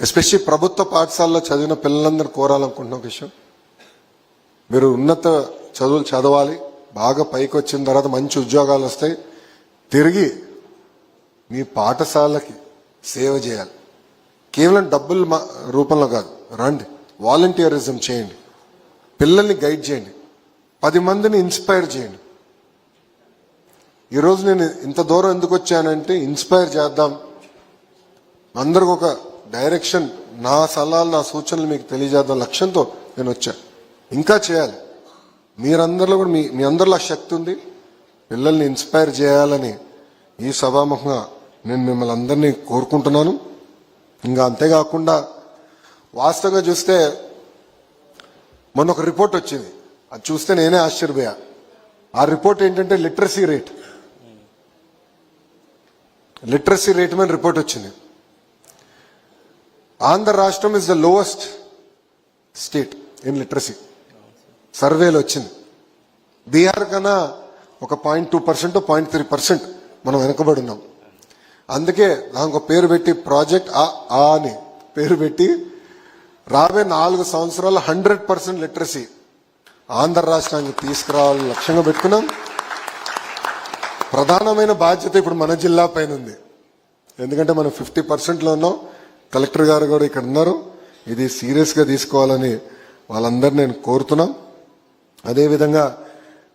Especially ప్రభుత్వ పాఠశాలలో చదివిన పిల్లలందరూ కోరాలనుకుంటున్న ఒక విషయం. మీరు ఉన్నత చదువులు చదవాలి బాగా పైకి వచ్చిన తర్వాత మంచి ఉద్యోగాలు వస్తాయి తిరిగి మీ పాఠశాలకి సేవ చేయాలి. కేవలం డబ్బుల మా- రూపంలో కాదు రండి వాలంటీరిజం చేయండి పిల్లల్ని గైడ్ చేయండి పది మందిని ఇన్స్పైర్ చేయండి. ఈరోజు నేను ఇంత దూరం ఎందుకు వచ్చానంటే ఇన్స్పైర్ చేద్దాం. అందరికి ఒక డైరెక్షన్ నా సలహాలు నా సూచనలు మీకు తెలియజేద్దాం లక్ష్యంతో నేను వచ్చా. ఇంకా చేయాలి. మీరందరిలో కూడా మీ మీ అందరిలో ఆ శక్తి ఉంది. పిల్లల్ని ఇన్స్పైర్ చేయాలని ఈ సభాముఖంగా నేను మిమ్మల్ని అందరినీ కోరుకుంటున్నాను. ఇంకా అంతేకాకుండా వాస్తవంగా చూస్తే మొన్న ఒక రిపోర్ట్ వచ్చింది. అది చూస్తే నేనే ఆశ్చర్యపోయా. ఆ రిపోర్ట్ ఏంటంటే లిటరసీ రేట్. లిటరసీ రేట్ మీద రిపోర్ట్ వచ్చింది. ఆంధ్ర రాష్ట్రం is the lowest state in literacy సర్వేలో వచ్చింది. బీహార్ కన్నా ఒక point two percent point three percent మనం వెనకబడి ఉన్నాం. అందుకే దానికి ఒక పేరు పెట్టి ప్రాజెక్ట్ ఆ ఆ అని పేరు పెట్టి రాబోయే నాలుగు సంవత్సరాలు హండ్రెడ్ పర్సెంట్ లిటరసీ ఆంధ్ర రాష్ట్రానికి తీసుకురావాలని లక్ష్యంగా పెట్టుకున్నాం. ప్రధానమైన బాధ్యత ఇప్పుడు మన జిల్లా పైన ఉంది. ఎందుకంటే మనం ఫిఫ్టీ పర్సెంట్లో ఉన్నాం. కలెక్టర్ గారు కూడా ఇక్కడ ఉన్నారు. ఇది సీరియస్గా తీసుకోవాలని వాళ్ళందరూ నేను కోరుతున్నాం. అదేవిధంగా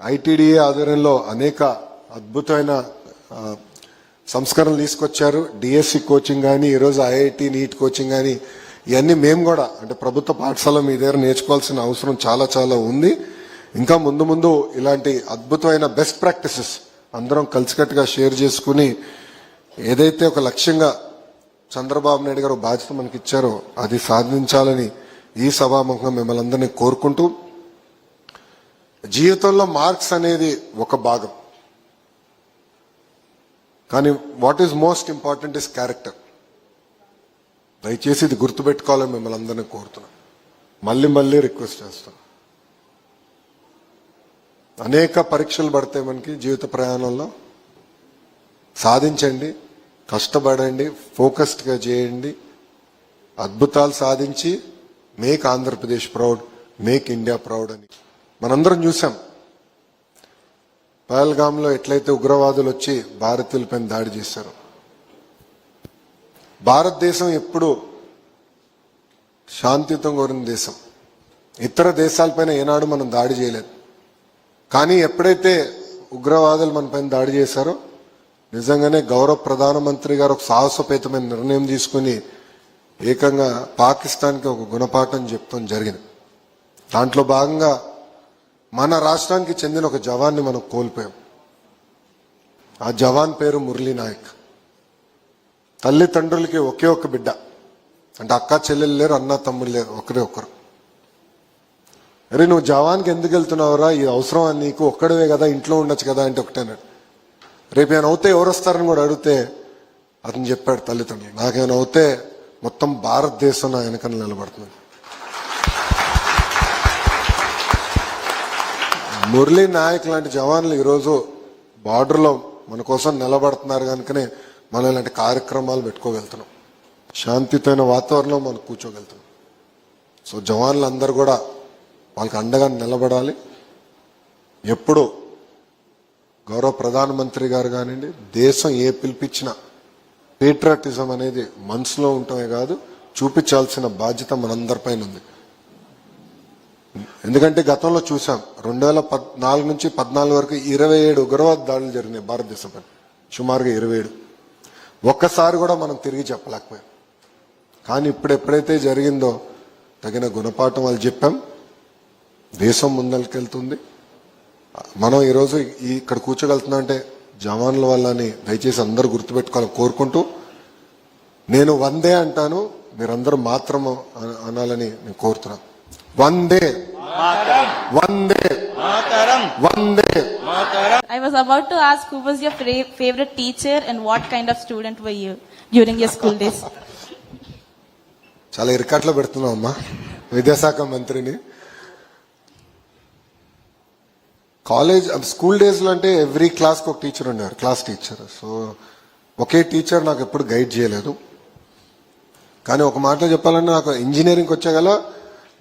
ఐటీడీఏ ఆధ్వర్యంలో అనేక అద్భుతమైన సంస్కరణలు తీసుకొచ్చారు. డిఎస్సి కోచింగ్ కానీ ఈరోజు ఐఐటి నీట్ కోచింగ్ కానీ ఇవన్నీ మేము కూడా అంటే ప్రభుత్వ పాఠశాల మీ దగ్గర నేర్చుకోవాల్సిన అవసరం చాలా చాలా ఉంది. ఇంకా ముందు ముందు ఇలాంటి అద్భుతమైన బెస్ట్ ప్రాక్టీసెస్ అందరం కలిసికట్టుగా షేర్ చేసుకుని ఏదైతే ఒక లక్ష్యంగా చంద్రబాబు నాయుడు గారు బాధ్యత మనకి ఇచ్చారో అది సాధించాలని ఈ సభాముఖంగా మిమ్మల్ని అందరినీ కోరుకుంటూ జీవితంలో మార్క్స్ అనేది ఒక భాగం. కానీ what is most important is character దయచేసి ఇది గుర్తుపెట్టుకోవాలని మిమ్మల్ని అందరినీ కోరుతున్నాను మళ్ళీ మళ్ళీ రిక్వెస్ట్ చేస్తాను అనేక పరీక్షలు పడతాయి మనకి జీవిత ప్రయాణంలో సాధించండి. కష్టపడండి ఫోకస్డ్గా చేయండి అద్భుతాలు సాధించి make Andhra Pradesh proud make India proud అని. మనందరం చూసాం. పహల్గామ్లో ఎట్లయితే ఉగ్రవాదులు వచ్చి భారతీయులపై దాడి చేశారు భారతదేశం ఎప్పుడు శాంతియుతం కోరిన దేశం. ఇతర దేశాలపైన ఏనాడు మనం దాడి చేయలేదు. కానీ ఎప్పుడైతే ఉగ్రవాదులు మన పైన దాడి చేశారో నిజంగానే గౌరవ ప్రధానమంత్రి గారు ఒక సాహసోపేతమైన నిర్ణయం తీసుకుని ఏకంగా పాకిస్తాన్కి ఒక గుణపాఠం చెప్తాం జరిగింది. దాంట్లో భాగంగా మన రాష్ట్రానికి చెందిన ఒక జవాన్ని మనం కోల్పోయాం. ఆ జవాన్ పేరు మురళీ నాయక్. తల్లిదండ్రులకి ఒకే ఒక్క బిడ్డ. అంటే అక్క చెల్లెలు లేరు అన్న తమ్ముడు లేరు ఒకరే ఒకరు. అరే నువ్వు జవాన్కి ఎందుకు వెళ్తున్నావురా? ఈ అవసరం నీకు ఒక్కడవే కదా ఇంట్లో ఉండొచ్చు కదా అంటే ఒకటేనాడు. రేపు ఏమైనా అవుతే ఎవరు వస్తారని కూడా అడిగితే అతను చెప్పాడు తల్లిదండ్రులు. నాకేమైనా అవుతే మొత్తం భారతదేశం నా వెనకన నిలబడుతుంది. మురళీ నాయక్ లాంటి జవాన్లు ఈరోజు బార్డర్లో మన కోసం నిలబడుతున్నారు కనుకనే మనం ఇలాంటి కార్యక్రమాలు పెట్టుకోగలుగుతున్నాం. శాంతితమైన వాతావరణంలో మనం కూర్చోగలుగుతున్నాం. సో జవాన్లు అందరూ కూడా వాళ్ళకి అండగా నిలబడాలి. ఎప్పుడు గౌరవ ప్రధానమంత్రి గారు కానివ్వండి దేశం ఏ పిలిపించినా పేట్రాటిజం అనేది మనసులో ఉండటమే కాదు చూపించాల్సిన బాధ్యత మనందరిపైన ఉంది. ఎందుకంటే గతంలో చూసాం రెండు వేల పద్నాలుగు నుంచి పద్నాలుగు వరకు ఇరవై ఏడు ఉగ్రవాద దాడులు జరిగినాయి భారతదేశంపై సుమారుగా ఇరవై ఏడు. ఒక్కసారి కూడా మనం తిరిగి చెప్పలేకపోయాం. కానీ ఇప్పుడు ఎప్పుడైతే జరిగిందో తగిన గుణపాఠం వాళ్ళు చెప్పాం దేశం ముందరికెళ్తుంది. మనం ఈరోజు ఇక్కడ కూర్చోగలుగుతున్నా అంటే జవాన్ల వల్ల అని దయచేసి అందరూ గుర్తుపెట్టుకోవాలని కోరుకుంటూ నేను వందే అంటాను మీరందరూ మాత్రం అన- అనాలని నేను కోరుతున్నాను. వందే. వందే. వందే. Was about to ask who was your fra- favorite teacher and what kind of student were you during your school days? చాలా ఇరకట్లో పెడుతున్నాం అమ్మా. విద్యాశాఖ మంత్రిని. కాలేజ్ స్కూల్ డేస్లో అంటే ఎవ్రీ క్లాస్కి ఒక టీచర్ ఉండేవారు క్లాస్ టీచర్. సో ఒకే టీచర్ నాకు ఎప్పుడు గైడ్ చేయలేదు. కానీ ఒక మాటలో చెప్పాలంటే నాకు ఇంజనీరింగ్ వచ్చేగల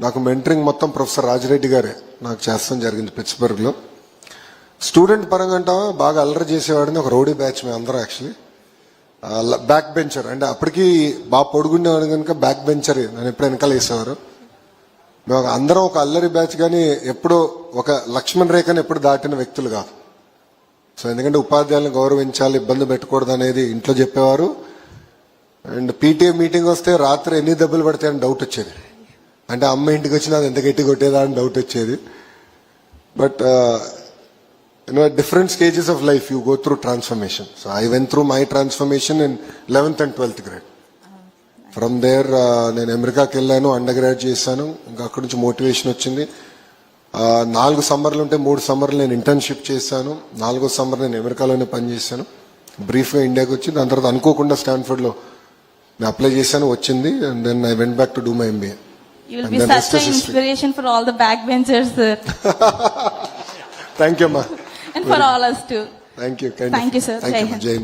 నాకు మెంటరింగ్ మొత్తం ప్రొఫెసర్ రాజిరెడ్డి గారే నాకు చేస్తాం జరిగింది పిట్స్బర్గ్లో. స్టూడెంట్ పరంగా అంటావా? బాగా అల్లరి చేసేవాడిని ఒక రౌడీ బ్యాచ్ మేము అందరం యాక్చువల్లీ. Back bencher. అంటే అప్పటికి బాగా పొడుగుండేవాడు కనుక బ్యాక్ బెంచర్. నన్ను ఎప్పుడు వెనకాల వేసేవారు. మేము అందరం ఒక అల్లరి బ్యాచ్ కానీ ఎప్పుడు ఒక లక్ష్మణ్ రేఖను ఎప్పుడు దాటిన వ్యక్తులు కాదు. సో ఎందుకంటే ఉపాధ్యాయులను గౌరవించాలి ఇబ్బంది పెట్టకూడదు అనేది ఇంట్లో చెప్పేవారు. అండ్ పీటీఏ మీటింగ్ వస్తే రాత్రి ఎన్ని దెబ్బలు పడతాయని డౌట్ వచ్చేది. అంటే అమ్మ ఇంటికి వచ్చినా అది ఎంత గట్టి కొట్టేదా అని డౌట్ వచ్చేది. But you know different stages of life you go through transformation so I went through my transformation in eleventh and twelfth grade from there నేను అమెరికాకి వెళ్ళాను అండర్ గ్రాడ్ చేశాను. ఇంకా అక్కడి నుంచి మోటివేషన్ వచ్చింది. నాలుగు సమ్మర్లు ఉంటే మూడు సమ్మర్లు నేను ఇంటర్న్షిప్ చేశాను. నాలుగో సమ్మర్ నేను అమెరికాలోనే పనిచేశాను. బ్రీఫ్గా ఇండియాకి వచ్చి దాని తర్వాత అనుకోకుండా స్టాన్ఫర్డ్లో నేను అప్లై చేశాను వచ్చింది. And then I went back to do my MBA thank you అమ్మా. Thank you. Thank you. జై